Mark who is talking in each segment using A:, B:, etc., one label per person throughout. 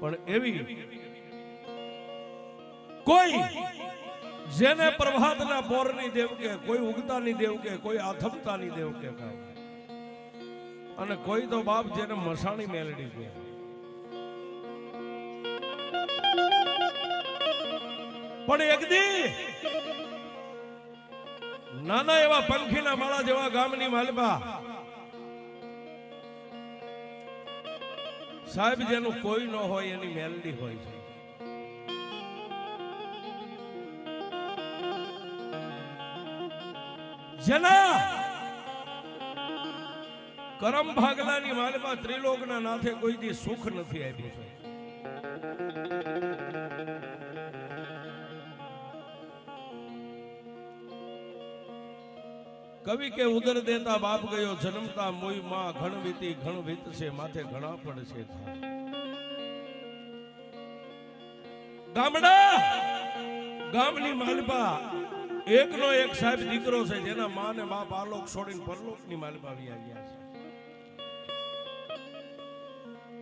A: પણ એવી કોઈ જેને પ્રભાતના પોરની દેવ કે, કોઈ ઉગતાની દેવ કે, કોઈ આથમતાની દેવ કે અને કોઈ તો બાપ જેને મસાણી મેલડી કે પણ એક દી નાના એવા પંખીના માળા જેવા ગામની માલબા સાહેબ, જેનું કોઈ ન હોય એની મેલડી હોય છે. જેના કરમ ભાગલાની માલમાં ત્રિલોકના નાથે કોઈ દી સુખ નથી આપ્યું છે. કવિ કે ઉદર દેતા બાપ ગયો, જન્મતા મોઈ માં ઘણ વીતી, ઘણ વીત છે માથે ઘણા પડશે ગામડા, ગામની માલપા, એકનો એક સાહેબ દીકરો છે, જેના માં ને બાપ આલોક છોડીને પરલોકની માલપા વ્યા ગયા છે.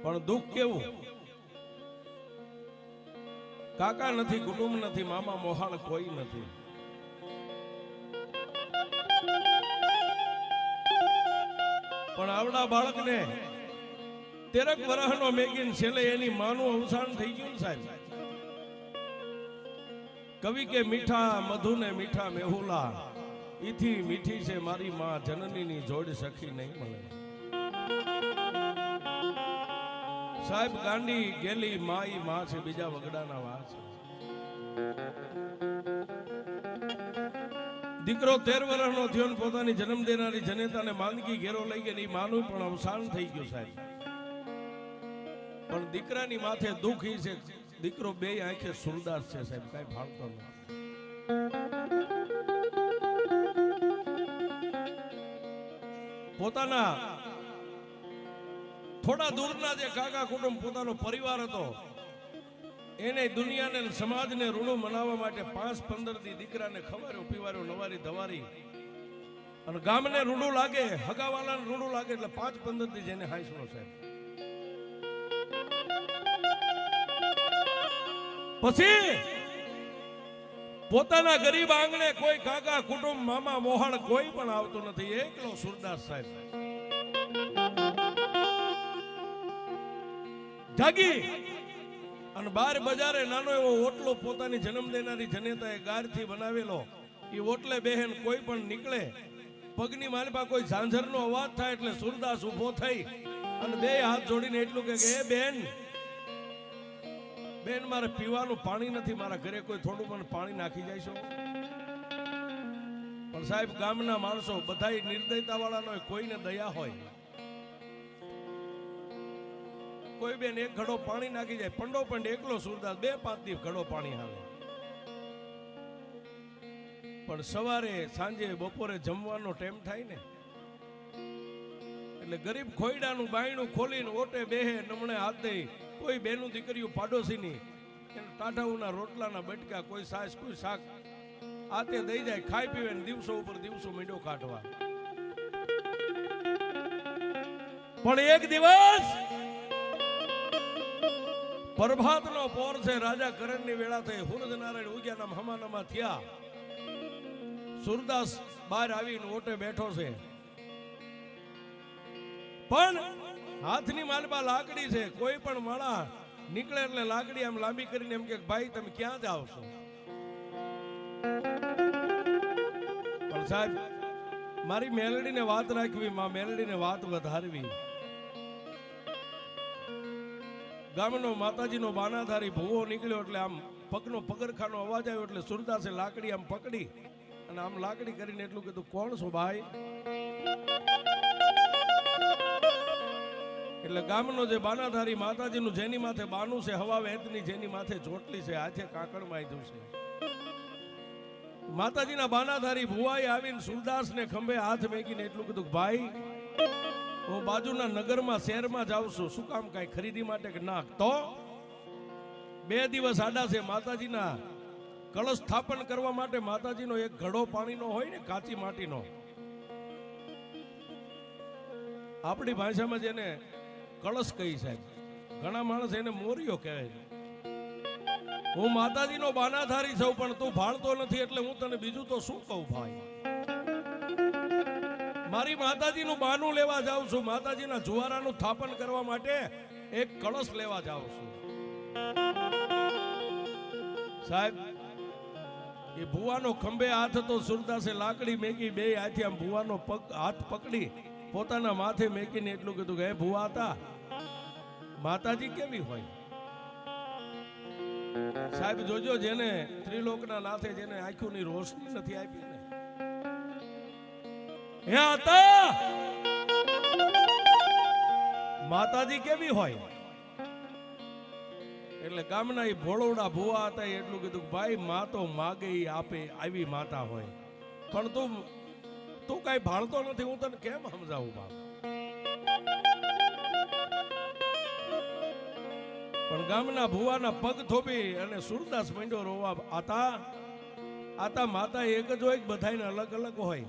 A: પણ દુઃખ કેવું? કાકા નથી, કુટુંબ નથી, મામા મોહાણ કોઈ નથી. પણ આવડા બાળકને તેરક વરાહનો મેગીન છેલ્લે એની માનું અવસાન થઈ ગયું સાહેબ. કવિ કે મીઠા, મધુ ને મીઠા મેહુલા, ઈથી મીઠી છે મારી માં, જનનીની જોડ સખી નહીં મળે. સાહેબ, ગાંડી ગેલી માઈ માં છે, બીજા વગડાના વા છે. દીકરો તેર વર્ષનો થયો ને પોતાની જન્મ દેનારી જનેતાને માંદગી ઘેરો લઈ ગઈ માનું પણ અવસાન થઈ ગયું સાહેબ. પણ દીકરાની માથે દુઃખ છે. દીકરો બે આંખે સુરદાસ છે સાહેબ, કઈ ફાળતો નથી પોતાના થોડા દૂરના જે કાકા કુટુંબ, પોતાનો પરિવાર હતો એને દુનિયાને સમાજને ઋણું મનાવવા માટે પાંચ પંદરથી દીકરાને ખવાર્યો, પીવાર્યો, નવારી, ધવારી. અને ગામને રૂડું લાગે, હગાવાલાને રૂડું લાગે, એટલે પાંચ પંદરથી જેને હાંસલો સાહેબ. પછી પોતાના ગરીબ આંગણે કોઈ કાકા કુટુંબ, મામા મોહણ કોઈ પણ આવતું નથી. એકલો સુરદાસ સાહેબ. જાગી. અને બાર બજારે નાનો એવો ઓટલો પોતાની જન્મ દેનારી જનેતાએ ગારથી બનાવેલો. એ ઓટલે બહેન કોઈ પણ નીકળે. પગની માલપા કોઈ ઝાંઝરનો અવાજ થાય એટલે સુરદાસ ઊભો થઈ અને બે હાથ જોડીને એટલું કે, એ બેન બેન, મારે પીવાનું પાણી નથી, મારા ઘરે કોઈ થોડું પણ પાણી નાખી જાય છો. પણ સાહેબ, ગામના માણસો બધાય નિર્દયતા વાળા હોય કોઈને દયા હોય. કોઈ બેન એક ઘડો પાણી નાખી જાય, પંડો પંડ એકલો સુરદાસ, બે પાંચ દિવસ ઘડો પાણી આવે પણ સવારે, સાંજે, બપોરે જમવાનો ટાઈમ થાય ને, એટલે ગરીબ ખોયડાનું બાયણું ખોલીને ઓટે બેહે, નમણે હાથ દઈ, કોઈ બેનું દીકરીઓ પાડોશીની એને ટાઢાઉના રોટલાના બટકા, કોઈ સાસ, કોઈ શાક આતે દઈ જાય, ખાઈ પીવે ને દિવસો ઉપર દિવસો મીંડો કાઢવા પણ એક દિવસ પ્રભાતનો પોર છે, રાજા કરણની વેળા થઈ હુરદ નારાયણ ઉગ્યાના હમાનામાં થયા. સુરદાસ બહાર આવીને ઓટે બેઠો છે. પણ હાથની માલમાં લાકડી છે, કોઈ પણ માળા નીકળે એટલે લાકડી આમ લાંબી કરીને એમ કે, ભાઈ, તમે ક્યાં જાવ છો પણ સાહેબ, મારી મેલડીને વાત રાખવી, માં મેલડીને વાત વધારવી. ગામનો માતાજીનો બાનાધારી ભૂવો નીકળ્યો એટલે આમ પગનો પગરખાનો અવાજ આવ્યો એટલે સુરદાસે લાકડી આમ પકડી અને આમ લાકડી કરીને એટલું કીધું, કોણ છો ભાઈ? એટલે ગામનો જે બાનાધારી માતાજીનું જેની માથે બાનું છે હવા વેતની જેની માથે ચોટલી છે હાથે કાકડ માયધું છે. માતાજીના બાનાધારી ભુવાઈ આવીને સુરદાસને ખંભે હાથ મેકીને એટલું કીધું, ભાઈ હું બાજુના નગરમાં, શહેરમાં જાઉં છું. શું કામ કાંઈ ખરીદી માટે કે ના તો બે દિવસ આડા છે માતાજીના કળશ સ્થાપન કરવા માટે માતાજીનો એક ઘડો પાણીનો હોય ને કાચી માટીનો. આપણી ભાષામાં જેને કળશ કહી સાહેબ. ઘણા માણસ એને મોરિયો કહે છે. હું માતાજીનો બાનાધારી છું, પણ તું ભાળતો નથી એટલે હું તને બીજું તો શું કહું ભાઈ? મારી માતાજીનું બાનું લેવા જાઉં છું. માતાજીના જુવારાનું થાપન કરવા માટે એક કળશ લેવા જાઉં છું. સાહેબ, એ ભુવાનો ખંભે હાથ હતો સુરદાસે લાકડી મેકી બે હાથે આમ ભુવાનો પગ, હાથ પકડી, પોતાના માથે મેકીને એટલું કીધું કે ભુવા હતા માતાજી કેવી હોય? સાહેબ, જોજો જેને ત્રિલોકના નાથે જેને આંખોની રોશની નથી આપી હે હતા માતાજી કેવી હોય? એટલે ગામના એ ભોળવડા ભુવા હતા એટલું કીધું ભાઈ, મા તો માગે આપે, આવી માતા હોય. પણ તું તું કઈ ભાળતો નથી, હું તને કેમ સમજાવું બાપ? પણ ગામના ભુવાના પગ થોપી અને સુરદાસ મંડ્યો રોવા આતા આતા માતા એક જ હોય બધાને અલગ અલગ હોય?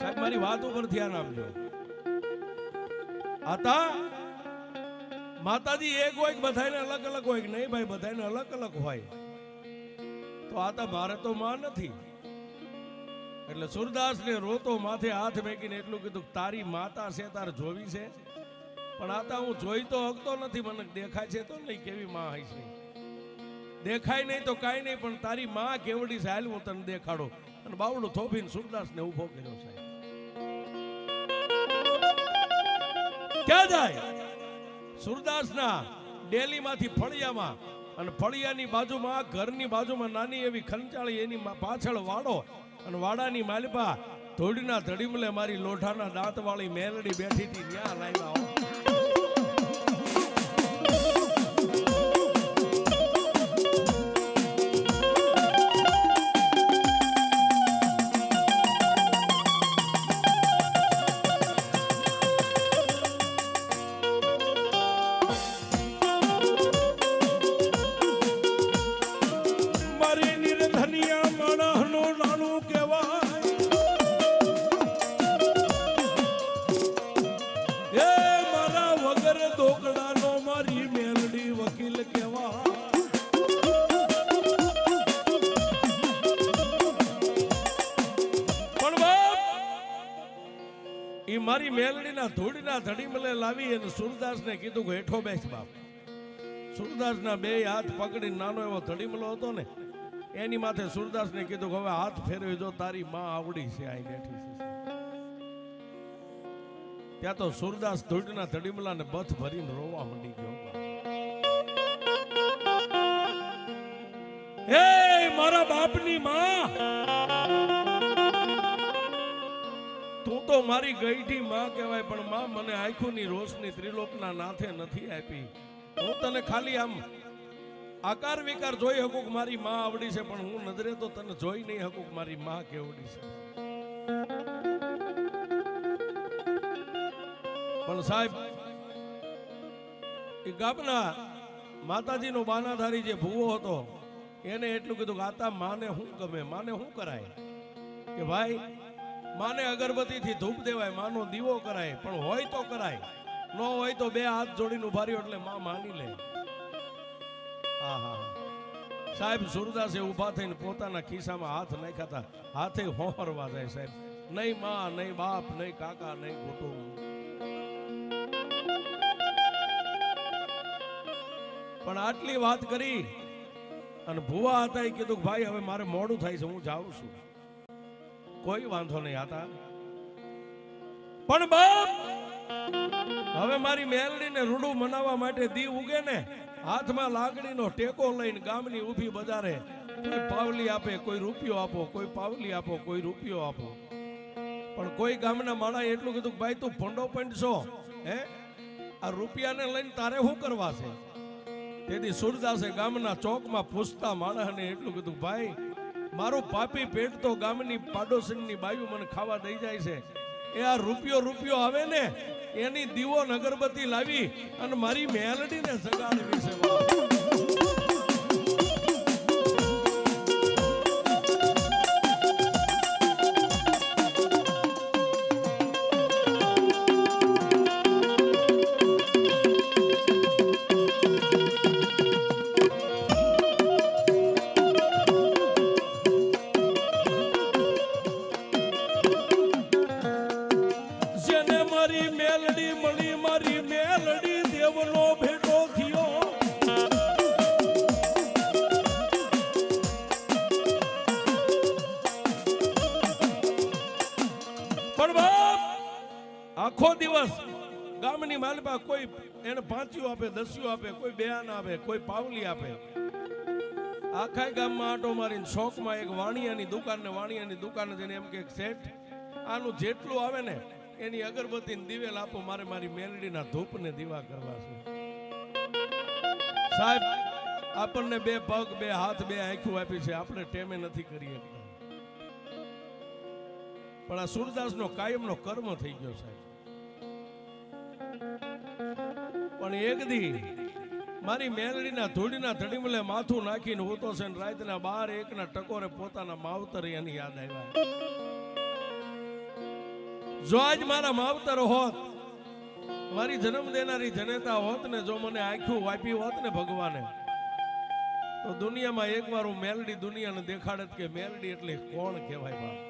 A: સાહેબ, મારી વાત ઉપર ધ્યાન આપજો. આતા, માતાજી એક હોય બધાને અલગ અલગ હોય નહીં ભાઈ બધાને અલગ અલગ હોય. તો આતા મારે તો માં નથી. એટલે સુરદાસ ને રોતો માથે હાથ મેકીને એટલું કીધું તારી માતા છે, તાર જોવી છે. પણ આતા હું જોઈ તો હકતો નથી, મને દેખાય છે તો નહીં, કેવી માં હોય છે દેખાય નહીં તો કાંઈ નહીં, પણ તારી માં કેવડી છે હું તને દેખાડો. અને બાવડું થોભીને સુરદાસ ને ઊભો કર્યો સાહેબ. ક્યાં જાય? સુરદાસના ડેલીમાંથી ફળિયામાં. અને ફળિયાની બાજુમાં, ઘરની બાજુમાં નાની એવી ખંચાળી, એની પાછળ વાડો અને વાડાની માલપા ધોડીના ધડીમલે મારી લોઢાના દાંતવાળી મેલડી બેઠી હતી, ત્યાં લાવ્યા ઈ મારી મેલડીના ધૂળના ધડીમલે લાવી અને સુરદાસને કીધું કે હેઠો બેસ બાપ. સુરદાસના બે હાથ પકડીને નાનો એવો ધડીમલો હતો ને, એની માથે સુરદાસને કીધું કે હવે હાથ ફેરવી જો તારી માં આવડી છે અહીં બેઠી છે. ત્યાં તો સુરદાસ ધૂળના ધડીમલાને બથ ભરીને રોવા માંડી ગયો હે મારા બાપની માં! તું મારી ગઈઠી માં કહેવાય, પણ માં મને આંખોની રોશની ત્રિલોકના નાથે નથી આપી. હું તને ખાલી આમ આકાર વિકાર જોઈ હકુક મારી માં આવડી છે, પણ હું નજરે તો તને જોઈ નહીં હકુક મારી માં કેવડી છે. પણ સાહેબ, એ ગામના માતાજીનો બાનાધારી જે ભૂવો હતો, એને એટલું કીધું કે આતા માને શું ગમે, માને શું કરાય? કે ભાઈ માને અગરબત્તીથી ધૂપ દેવાય માનો દીવો કરાય પણ હોય તો કરાય. ન હોય તો બે હાથ જોડીને ઊભા રહ્યો એટલે માં માની લે. આહા. સાહેબ સુરદાસે ઊભા થઈને પોતાના ખિસ્સામાં હાથ નાખ્યા હતા. હાથે હોહરવા જાય સાહેબ. નહીં માં નહીં બાપ નહીં કાકા નહીં કુટુંબ. પણ આટલી વાત કરી અને ભુવા હતા એ કીધું કે ભાઈ હવે મારે મોડું થાય છે હું જાઉં છું. કોઈ વાંધો નહીં હતા પણ બાપ, હવે મારી મેલડીને રૂડું મનાવવા માટે દી ઉગે ને, હાથમાં લાકડીનો ટેકો લઈને ગામની ઊભી બજારે કોઈ પાવલી આપે, કોઈ રૂપિયો આપો, કોઈ પાવલી આપો, કોઈ રૂપિયો આપો. પણ કોઈ ગામના માણા એટલું કીધું ભાઈ, તું ભંડો પંડશો. હે? આ રૂપિયાને લઈને તારે શું કરવા છે? તેથી સુરદાસે ગામના ચોકમાં પૂછતા માણસને એટલું કીધું, ભાઈ મારું પાપી પેટ તો ગામની પાડોશીની બાયુ મને ખાવા દઈ જાય છે. એ આ રૂપિયો રૂપિયો આવે ને, એની દીવો અગરબત્તી લાવી અને મારી મેલડીને સગાડવી છે. દિવસ ગામની માલપા કોઈ એને પાંચિયું આપે, દસિયું આપે, કોઈ બેન આપે, કોઈ પાવલી આપે. આખા ગામમાં આટો મારીને શોખમાં એક વાણિયાની દુકાન ને વાણિયાની દુકાન જઈને એમ કે, શેઠ, આનું જેટલું આવે ને, એની અગરબત્તી દિવેલ આપો, મારે મારી મેલડીના ધૂપને દીવા કરવા છે. સાહેબ, આપણને બે પગ, બે હાથ, બે આંખું આપી છે, આપણે ટેમે નથી કરી શકતા પણ આ સૂરદાસનો કાયમનો કર્મ થઈ ગયો સાહેબ. પણ એક દી મારી મેલડીના ધૂળીના ધડીમલે માથું નાખીને હોતો છે ને રાતના બાર એકના ટકોરે પોતાના માવતર એની યાદ આવ્યા. જો આજ મારા માવતર હોત, મારી જન્મ દેનારી જનેતા હોત ને જો મને આંખું વાપી હોત ને ભગવાને, તો દુનિયામાં એકવાર હું મેલડી દુનિયાને દેખાડત કે મેલડી એટલે કોણ કહેવાય બાપ?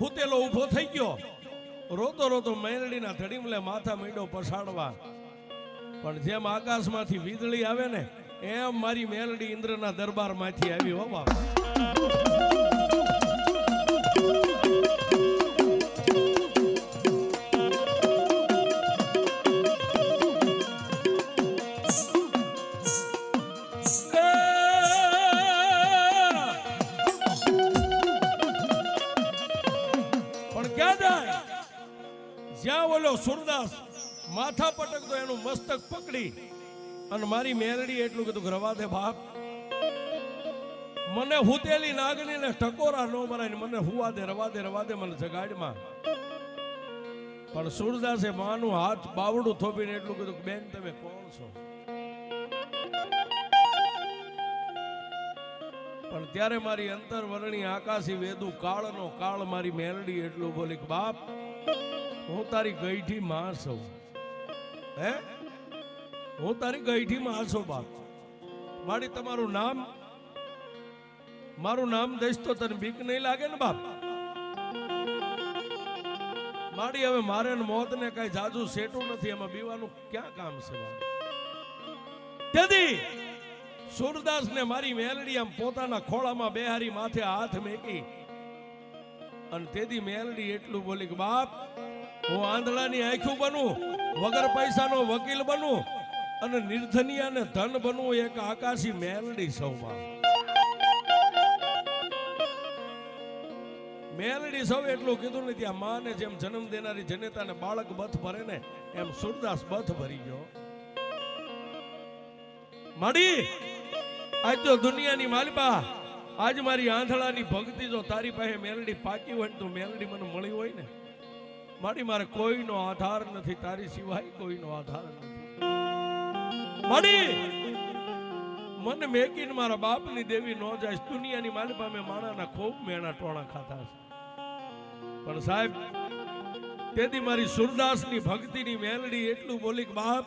A: હુતેલો ઊભો થઈ ગયો. રોતો રોતો મેરડીના ધડીમલે માથા મીંડો પછાડવા. પણ જેમ આકાશમાંથી વીજળી આવે ને, એમ મારી મેરડી ઇન્દ્રના દરબારમાંથી આવી હો બાપ સુરદાસ માથા પટકતો એનું મસ્તક પકડી અને મારી મેરડી એટલું કીધું રવા દે બાપ. મને હુતેલી નાગની ને ટકોરા ન મરાય મને હુવા દે, રવા દે રવા દે મને જગાડમાં. પણ સુરદાસે માનું હાથ બાવડું થોપીને એટલું કીધું બેન તમે કોણ છો? પણ ત્યારે મારી અંતરવરણી આકાશી વેદુ કાળનો કાળ મારી મેરડી એટલું બોલી બાપ હું તારી ગઈઠી માં છું. હે? હું તારી ગઈઠી માં છું બાપ. મારી તમારું નામ, મારું નામ દઈશ તો તને બીક નહીં લાગે ને બાપ? માડી હવે મારે મોત ને કઈ જાજુ સેટું નથી, એમાં બીવાનું ક્યાં કામ છે તેથી સુરદાસ ને મારી મેલડી આમ પોતાના ખોળામાં બેહારી માથે હાથ મેકી અને તેથી મેલડી એટલું બોલી કે, બાપ હું આંધળાની આંખું બનું, વગર પૈસાનો વકીલ બનું અને નિર્ધનિયા ને ધન બનવું એક આકાશી મેલડી સૌમાં મેલડી સૌ એટલું કીધું નથી, આ માને જેમ જન્મ દેનારી જનેતાને બાળક બથ ભરે ને, એમ સુરદાસ બથ ભરી ગયો. મળી આજ તો દુનિયાની માલિપા, આજ મારી આંધળાની ભક્તિ જો તારી પાસે મેલડી પાકી હોય તો મેલડી મને મળી હોય ને. મારી મારે કોઈનો આધાર નથી, તારી સિવાય કોઈનો આધાર નથી. મને મેકીને મારા બાપની દેવી ન જાય, દુનિયાની મારી પામે માણાના ખૂબ મેણા ટોણા ખાતા છે. પણ સાહેબ, તેથી મારી સુરદાસની ભક્તિની મેલડી એટલું બોલી કે, બાપ,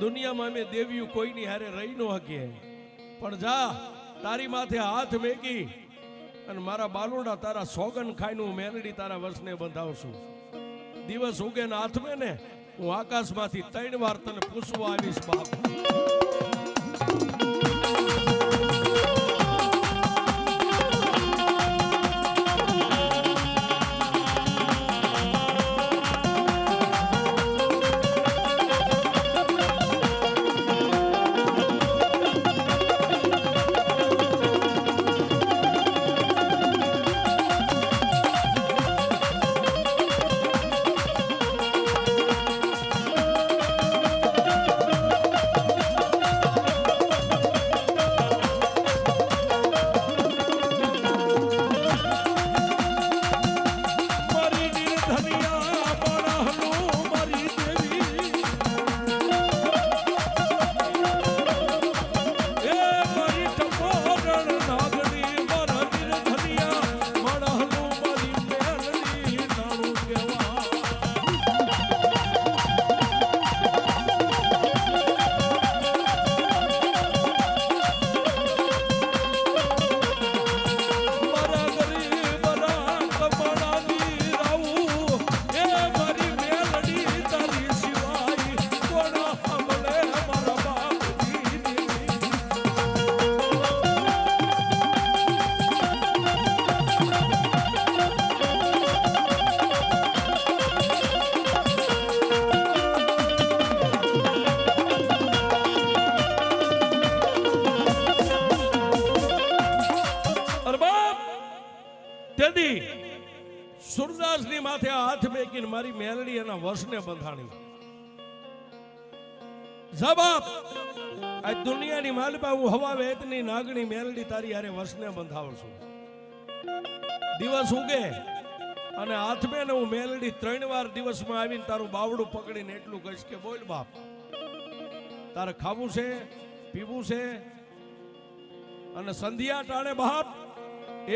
A: દુનિયામાં અમે દેવીઓ કોઈની હારે રહી ન શકીએ પણ જા, તારી માથે હાથ મેકી અને મારા બાલુડા તારા સોગન ખાઈને હું મેલડી તારા વર્ષને બંધાવશું. દિવસ ઉગે ને હાથમે ને હું આકાશમાંથી ત્રણ વાર તને પૂછવા આવીશ બાપ. હાથ મારી મેલડી એના વર્ષને બંધાણી જવાબ આ દુનિયાની માલપા હું હવા વેતની નાગણી મેલડી તારી હારે વર્ષને બંધાવું છું. દિવસ ઉગે અને હાથમે ને હું મેલડી ત્રણ વાર દિવસમાં આવીને તારું બાવડું પકડીને એટલું કહીશ કે બોલ બાપ, તારે ખાવું છે, પીવું છે અને સંધ્યા ટાણે બાપ,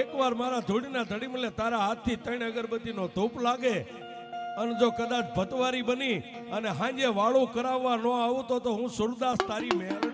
A: એકવાર મારા ધૂળીના ધડી મળે તારા હાથથી ત્રણ અગરબત્તીનો ધૂપ લાગે અને જો કદાચ ભતવારી બની અને હાંજે વાળું કરાવવા ન આવું તો હું સુરદાસ તારી મેલડી